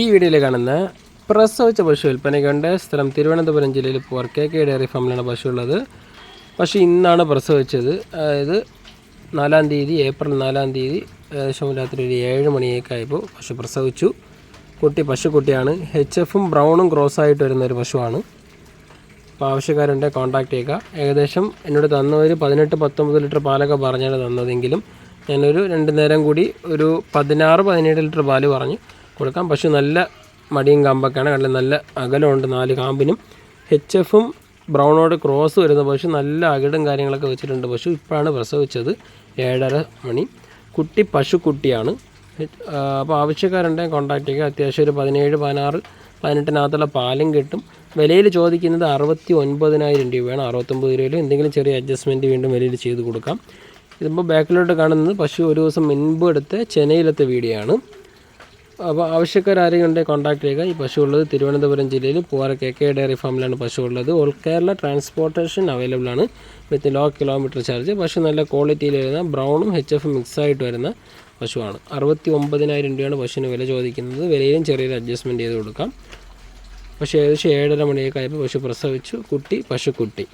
ഈ വീഡിയോയിൽ കാണുന്ന പ്രസവിച്ച പശു വിൽപ്പനയ്ക്കുണ്ട് സ്ഥലം തിരുവനന്തപുരം ജില്ലയിൽ പോർ കെ കെ ഡയറി ഫാമിലാണ് പശു ഉള്ളത്. പശു ഇന്നാണ് പ്രസവിച്ചത്. അതായത് നാലാം തീയതി ഏപ്രിൽ നാലാം തീയതി ഏകദേശം രാത്രി ഒരു ഏഴ് മണിയൊക്കെ ആയപ്പോൾ പശു പ്രസവിച്ചു. കുട്ടി പശുക്കുട്ടിയാണ് എച്ച് എഫും ബ്രൗണും ക്രോസ് ആയിട്ട് വരുന്ന ഒരു പശുവാണ്. അപ്പോൾ ആവശ്യക്കാരുണ്ടെ കോൺടാക്ട് ചെയ്യുക ഏകദേശം എന്നോട് തന്നവർ പതിനെട്ട് പത്തൊമ്പത് ലിറ്റർ പാലൊക്കെ പറഞ്ഞാണ് തന്നതെങ്കിലും ഞാനൊരു രണ്ട് നേരം കൂടി ഒരു പതിനാറ് പതിനേഴ് ലിറ്റർ പാൽ പറഞ്ഞ്. കൊടുക്കാം. പശു നല്ല മടിയും കാമ്പൊക്കെയാണ്. കണ്ടില്ല നല്ല അകലമുണ്ട് നാല് കാമ്പിനും. എച്ച് എഫും ബ്രൗണോട് ക്രോസ് വരുന്ന പശു നല്ല അകിടും കാര്യങ്ങളൊക്കെ വെച്ചിട്ടുണ്ട്. പശു ഇപ്പോഴാണ് പ്രസവിച്ചത് ഏഴര മണി. കുട്ടി പശുക്കുട്ടിയാണ്. അപ്പോൾ ആവശ്യക്കാരുണ്ടെങ്കിൽ കോൺടാക്ട് ചെയ്യുക. അത്യാവശ്യം ഒരു പതിനേഴ് പതിനാറ് പതിനെട്ടിനകത്തുള്ള പാലും കിട്ടും. വിലയിൽ ചോദിക്കുന്നത് അറുപത്തി ഒൻപതിനായിരം രൂപയാണ്. അറുപത്തൊമ്പത് രൂപയിൽ എന്തെങ്കിലും ചെറിയ അഡ്ജസ്റ്റ്മെന്റ് വീണ്ടും വിലയിൽ ചെയ്ത് കൊടുക്കാം. ഇതിപ്പോൾ ബാക്കിലോട്ട് കാണുന്നത് പശു ഒരു ദിവസം മുൻപ് എടുത്ത ചെന്നൈയിലത്തെ വീഡിയോ ആണ്. അപ്പോൾ ആവശ്യക്കാരും ഉണ്ടെങ്കിൽ കോൺടാക്ട് ചെയ്യുക. ഈ പശു ഉള്ളത് തിരുവനന്തപുരം ജില്ലയിൽ പൂവാറ കെ കെ ഡയറി ഫാമിലാണ് പശു ഉള്ളത്. ഓൾ കേരള ട്രാൻസ്പോർട്ടേഷൻ അവൈലബിൾ ആണ്. വിത്ത് ലോ കിലോമീറ്റർ ചാർജ് പശു നല്ല ക്വാളിറ്റിയിൽ വരുന്ന ബ്രൗണും എച്ച് എഫും മിക്സ് ആയിട്ട് വരുന്ന പശുവാണ്. അറുപത്തി ഒമ്പതിനായിരം രൂപയാണ് പശുവിന് വില ചോദിക്കുന്നത്. വിലയിലും ചെറിയൊരു അഡ്ജസ്റ്റ്മെന്റ് ചെയ്ത് കൊടുക്കാം. പക്ഷേ ഏകദേശം ഏഴര മണിയൊക്കെ ആയപ്പോൾ പശു പ്രസവിച്ചു. കുട്ടി പശുക്കുട്ടി.